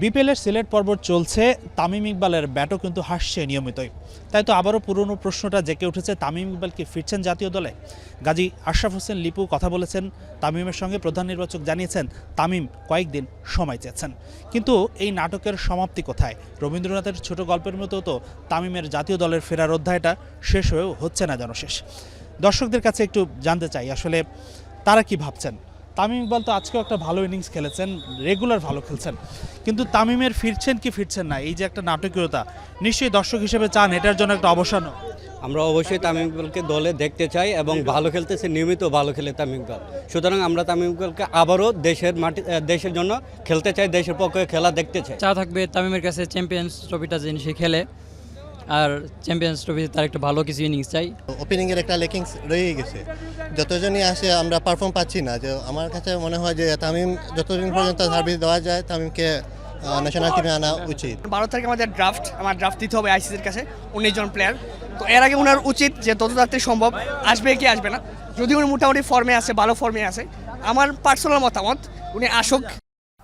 বিপিএলের সিলেট পর্ব চলছে, তামিম ইকবালের ব্যাটও কিন্তু হাসছে নিয়মিতই। তাই তো আবারও পুরনো প্রশ্নটা জেকে উঠেছে, তামিম ইকবাল কি ফিরছেন জাতীয় দলে? গাজী আশরাফ হোসেন, লিপু কথা বলেছেন, তামিমের সঙ্গে প্রধান নির্বাচক জানিয়েছেন, তামিম কয়েকদিন সময় চেয়েছেন। কিন্তু এই নাটকের সমাপ্তি কোথায়? রবীন্দ্রনাথের ছোট গল্পের মতো তো তামিমের জাতীয় দলের ফেরার অধ্যায়টা শেষ হয়েও হচ্ছে না যেন শেষ। দর্শকদের কাছে একটু জানতে চাই, আসলে তারা কি ভাবছেন? তামিম ইকবাল তো আজকেও একটা ভালো ইনিংস খেলেছেন রেগুলার ভালো খেলছেন। কিন্তু তামিমের ফিরছেন কি ফিরছেন না? এই যে একটা নাটকীয়তা নিশ্চয়ই দর্শক হিসেবে চান এটার জন্য একটা অবসানও আমরা অবশ্যই তামিম ইকবালকে দলে দেখতে চাই এবং ভালো খেলতেছে নিয়মিত ভালো খেলে তামিম ইকবাল। সুতরাং আমরা তামিম ইকবালকে আবারও দেশের মাটি দেশের জন্য খেলতে চাই দেশের পক্ষে খেলা দেখতে চাই। চা থাকবে তামিমের কাছে চ্যাম্পিয়ন্স ট্রফিটা যেন সে খেলে। আর চ্যাম্পিয়ন্স ট্রফিতে তার একটা ভালো কিছু ইনিংস চাই। ওপেনিংয়ের একটা লেকিংস রয়ে গেছে। যতজনই আসে আমরা পারফর্ম পাচ্ছি না। যে আমার কাছে মনে হয় যে তামিম যতদিন পর্যন্ত সার্ভিস দেওয়া যায় তামিমকে ন্যাশনাল টিমে আনা উচিত। বারো তারিখে আমাদের ড্রাফট আমার ড্রাফট দিতে হবে আইসিসির কাছে উনিশ জন প্লেয়ার তো এর আগে ওনার উচিত যে তত তাড়াতাড়ি সম্ভব আসবে কি আসবে না। যদি উনি মোটামুটি ফর্মে আছে ভালো ফর্মে আছে আমার পার্সোনাল মতামত উনি আসুক।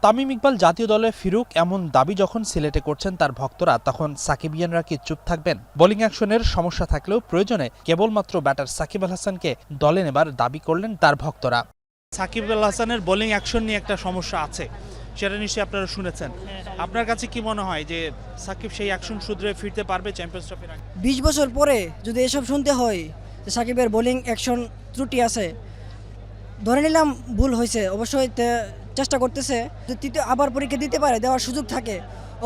তামিম ইকবাল জাতীয় দলে ফিরুক এমন দাবি যখন সিলেটে করছেন তার ভক্তরা তখন সাকিবিয়ানরা কি চুপ থাকবেন? বোলিং অ্যাকশনের সমস্যা থাকলেও প্রয়োজনে কেবলমাত্র ব্যাটার সাকিব আল হাসানকে দলে নেবার দাবি করলেন তার ভক্তরা। সাকিব আল হাসানের বোলিং অ্যাকশন নিয়ে একটা সমস্যা আছে সেটা নিশ্চয়ই আপনারা শুনেছেন। আপনার কাছে কি মনে হয় যে সাকিব সেই অ্যাকশন শুধরে ফিরতে পারবে চ্যাম্পিয়ন্স ট্রফির আগে? বিশ বছর পরে যদি এসব শুনতে হয় যে সাকিবের বোলিং অ্যাকশন ত্রুটি আছে ধরে নিলাম ভুল হয়েছে অবশ্যই তে চেষ্টা করতেছে তৃতীয় আবার পরীক্ষা দিতে পারে দেওয়ার সুযোগ থাকে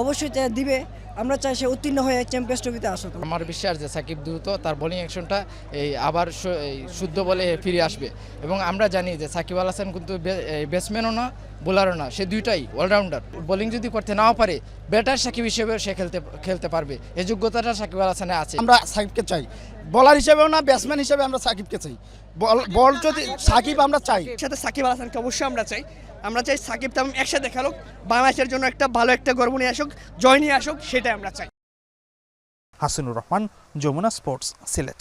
অবশ্যই দিবে। আমরা চাই সে উত্তীর্ণ হয়ে চ্যাম্পিয়ন্স ট্রফিতে আসুক। আমার বিশ্বাস যে সাকিব দ্রুত তার বোলিং অ্যাকশনটা এই আবার শুদ্ধ বলে ফিরে আসবে। এবং আমরা জানি যে সাকিব আল হাসান কিন্তু ব্যাটসম্যানও না বোলারও না সে দুইটাই অলরাউন্ডার বোলিং যদি করতে নাও পারে ব্যাটার সাকিব হিসেবে সে খেলতে খেলতে পারবে। এই যোগ্যতাটা সাকিব আল হাসানে আছে। আমরা সাকিবকে চাই। বলার হিসেবেও না ব্যাটসম্যান হিসেবে আমরা সাকিবকে চাই। বল বল যদি সাকিব আমরা চাই। সাথে সাকিব আল হাসানকে অবশ্যই আমরা চাই। আমরা চাই সাকিব তামিম একসাথে খেলুক, বাংলাদেশের জন্য একটা ভালো একটা গর্ব নিয়ে আসুক, জয় নিয়ে আসুক, সেটাই আমরা চাই। হাসিনুর রহমান, যমুনা স্পোর্টস সিলেট।